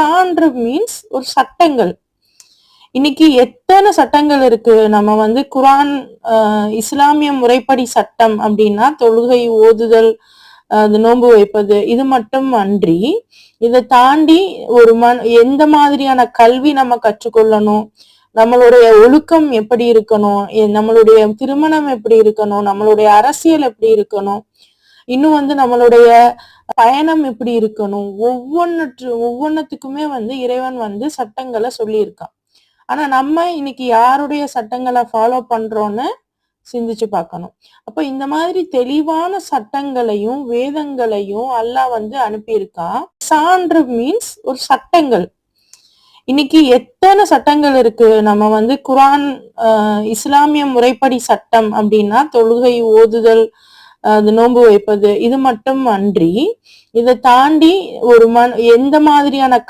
சான்று மீன்ஸ் ஒரு சட்டங்கள். இன்னைக்கு எத்தனை சட்டங்கள் இருக்கு? நம்ம வந்து குரான் இஸ்லாமிய முறைப்படி சட்டம் அப்படின்னா தொழுகை ஓதுதல் அது நோன்பு வைப்பது இது மட்டும் அன்றி இதை தாண்டி ஒரு மன் எந்த மாதிரியான கல்வி நம்ம கற்றுக்கொள்ளணும்? நம்மளுடைய ஒழுக்கம் எப்படி இருக்கணும்? நம்மளுடைய திருமணம் எப்படி இருக்கணும்? நம்மளுடைய அரசியல் எப்படி இருக்கணும்? இன்னும் வந்து நம்மளுடைய பயணம் எப்படி இருக்கணும்? ஒவ்வொன்று ஒவ்வொன்றத்துக்குமே வந்து இறைவன் வந்து சட்டங்களை சொல்லியிருக்கான். ஆனா நம்ம இன்னைக்கு யாருடைய சட்டங்களை ஃபாலோ பண்றோம்னு சிந்திச்சு பார்க்கணும். அப்ப இந்த மாதிரி தெளிவான சட்டங்களையும் வேதங்களையும் அல்லாஹ் வந்து அனுப்பியிருக்கான் சான்று மீன்ஸ் ஒரு சட்டங்கள். இன்னைக்கு எத்தனை சட்டங்கள் இருக்கு? நம்ம வந்து குரான் ஆஹ், இஸ்லாமிய முறைப்படி சட்டம் அப்படின்னா தொழுகை ஓதுதல் அது நோன்பு வைப்பது இது மட்டும் அன்றி இதை தாண்டி ஒரு மன் எந்த மாதிரியான